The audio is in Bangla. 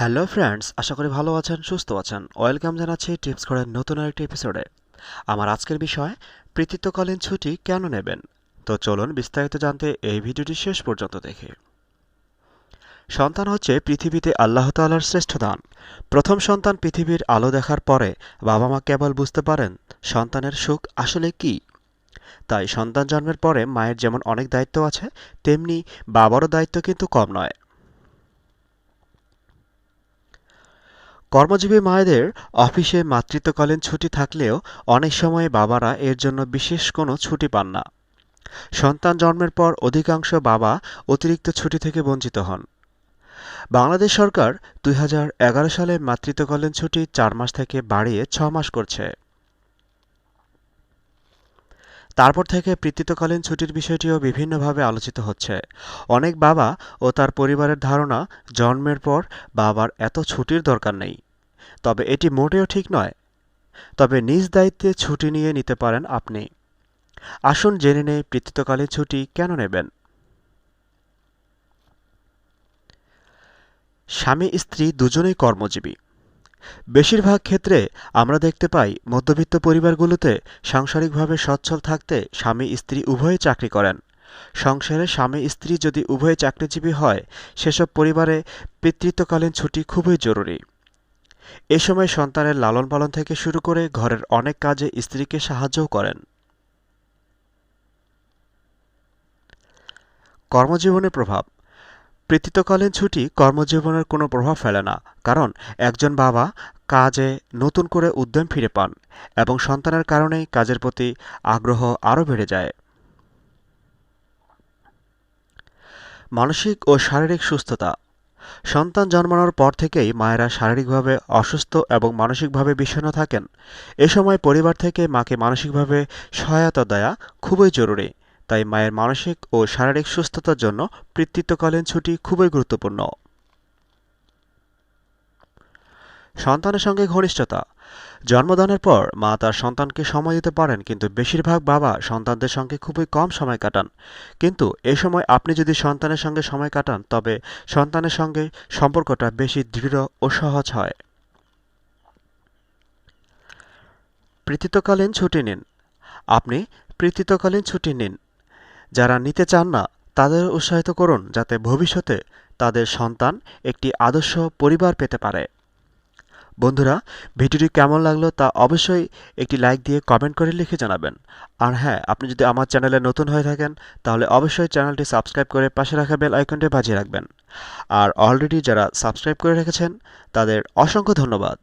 হ্যালো ফ্রেন্ডস, আশা করি ভালো আছেন, সুস্থ আছেন। ওয়েলকাম জানাচ্ছি টিপস করার নতুন আরেকটি এপিসোডে। আমার আজকের বিষয় পৃথিত্বকালীন ছুটি কেন নেবেন? তো চলুন বিস্তারিত জানতে এই ভিডিওটি শেষ পর্যন্ত দেখে। সন্তান হচ্ছে পৃথিবীতে আল্লাহ তাআলার শ্রেষ্ঠ দান। প্রথম সন্তান পৃথিবীর আলো দেখার পরে বাবা মা কেবল বুঝতে পারেন সন্তানের সুখ আসলে কী। তাই সন্তান জন্মের পরে মায়ের যেমন অনেক দায়িত্ব আছে, তেমনি বাবারও দায়িত্ব কিন্তু কম নয়। কর্মজীবী মায়েদের অফিসে মাতৃত্বকালীন ছুটি থাকলেও অনেক সময় বাবারা এর জন্য বিশেষ কোনো ছুটি পান না। সন্তান জন্মের পর অধিকাংশ বাবা অতিরিক্ত ছুটি থেকে বঞ্চিত হন। বাংলাদেশ সরকার দুই হাজার এগারো সালে মাতৃত্বকালীন ছুটি চার মাস থেকে বাড়িয়ে ছ মাস করছে। তারপর থেকে পিতৃত্বকালীন ছুটির বিষয়টিও বিভিন্নভাবে আলোচিত হচ্ছে। অনেক বাবা ও তার পরিবারের ধারণা, জন্মের পর বাবার এত ছুটির দরকার নেই। তবে এটি মোটেও ঠিক নয়। তবে নিজ দায়িত্বে ছুটি নিয়ে নিতে পারেন আপনি। আসুন জেনে নেই পিতৃত্বকালীন ছুটি কেন নেবেন। স্বামী স্ত্রী দুজনেই কর্মজীবী। বেশিরভাগ ক্ষেত্রে আমরা দেখতে পাই মধ্যবিত্ত পরিবারগুলোতে সাংসারিকভাবে সচ্ছল থাকতে স্বামী স্ত্রী উভয়ে চাকরি করেন। সংসারে স্বামী স্ত্রী যদি উভয়ে চাকরিজীবী হয়, সেসব পরিবারে পিতৃত্বকালীন ছুটি খুবই জরুরি। এ সময় সন্তানের লালন পালন থেকে শুরু করে ঘরের অনেক কাজে স্ত্রীকে সাহায্যও করেন। কর্মজীবনের প্রভাব পিতৃত্বকালীন ছুটি কর্মজীবনের কোনো প্রভাব ফেলে না, কারণ একজন বাবা কাজে নতুন করে উদ্যম ফিরে পান এবং সন্তানের কারণেই কাজের প্রতি আগ্রহ আরও বেড়ে যায়। মানসিক ও শারীরিক সুস্থতা। সন্তান জন্মানোর পর থেকেই মায়েরা শারীরিকভাবে অসুস্থ এবং মানসিকভাবে বিষণ্ণ থাকেন। এ সময় পরিবার থেকে মাকে মানসিকভাবে সহায়তা দেয়া খুবই জরুরি। তাই মায়ের মানসিক ও শারীরিক সুস্থতার জন্য পিতৃত্বকালীন ছুটি খুবই গুরুত্বপূর্ণ। সন্তানের সঙ্গে ঘনিষ্ঠতা। জন্মদানের পর মা তার সন্তানকে সময় দিতে পারেন, কিন্তু বেশিরভাগ বাবা সন্তানদের সঙ্গে খুবই কম সময় কাটান। কিন্তু এ সময় আপনি যদি সন্তানের সঙ্গে সময় কাটান, তবে সন্তানের সঙ্গে সম্পর্কটা বেশি দৃঢ় ও সহজ হয়। পৃথিত্বকালীন ছুটি নিন। আপনি পৃথিত্বকালীন ছুটি নিন। যারা নিতে চান না, তাদের উৎসাহিত করুন যাতে ভবিষ্যতে তাদের সন্তান একটি আদর্শ পরিবার পেতে পারে। বন্ধুরা, ভিডিওটি কেমন লাগল তা অবশ্যই একটি লাইক দিয়ে কমেন্ট করে লিখে জানাবেন। আর হ্যাঁ আপনি যদি আমার চ্যানেলে নতুন হয়ে থাকেন, তাহলে অবশ্যই চ্যানেলটি সাবস্ক্রাইব করে পাশে রাখা বেল আইকনটি বাজিয়ে রাখবেন। আর অলরেডি যারা সাবস্ক্রাইব করে রেখেছেন, তাদের অসংখ্য ধন্যবাদ।